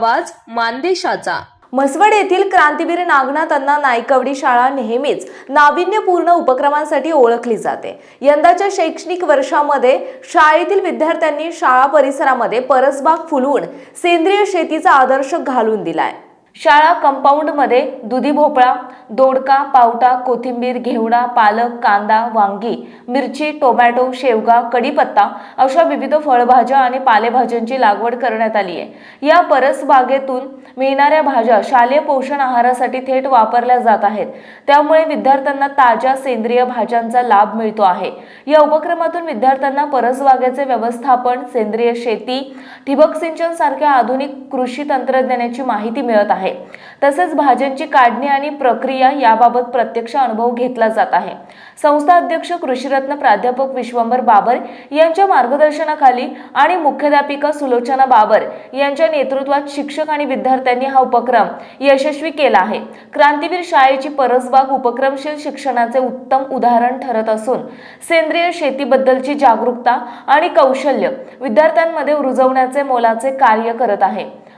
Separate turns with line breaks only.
आवाज मानदेशाचा.
म्हसवड येथील क्रांतीवीर नागनाथ अण्णा नायकवडी शाळा नेहमीच नाविन्यपूर्ण उपक्रमांसाठी ओळखली जाते. यंदाच्या शैक्षणिक वर्षामध्ये शाळेतील विद्यार्थ्यांनी शाळा परिसरामध्ये परसबाग फुलवून सेंद्रिय शेतीचा आदर्श घालून दिलाय. शाळा कंपाऊंडमध्ये दुधी भोपळा दोडका पावटा कोथिंबीर घेवडा पालक कांदा वांगी मिरची टोमॅटो शेवगा कढीपत्ता अशा विविध फळभाज्या आणि पालेभाज्यांची लागवड करण्यात आली आहे. या परसबागेतून मिळणाऱ्या भाज्या शालेय पोषण आहारासाठी थेट वापरल्या जात आहेत. त्यामुळे विद्यार्थ्यांना ताज्या सेंद्रिय भाज्यांचा लाभ मिळतो आहे. या उपक्रमातून विद्यार्थ्यांना परसबागेचे व्यवस्थापन सेंद्रिय शेती ठिबक सिंचन सारख्या आधुनिक कृषी तंत्रज्ञानाची माहिती मिळत आहे. तसेच भाज्यांची काढणी आणि प्रक्रिया याबाबत प्रत्यक्ष अनुभव घेतला जात आहे. संस्था अध्यक्ष कृषीरत्न प्राध्यापक विश्वंभर बाबर यांच्या मार्गदर्शनाखाली आणि मुख्याध्यापिका सुलोचना बाबर यांच्या नेतृत्वात शिक्षक आणि विद्यार्थ्यांनी हा उपक्रम यशस्वी केला आहे. क्रांतीवीर शाळेची परसबाग उपक्रमशील शिक्षणाचे उत्तम उदाहरण ठरत असून सेंद्रिय शेतीबद्दलची जागरूकता आणि कौशल्य विद्यार्थ्यांमध्ये रुजवण्याचे मोलाचे कार्य करत आहे.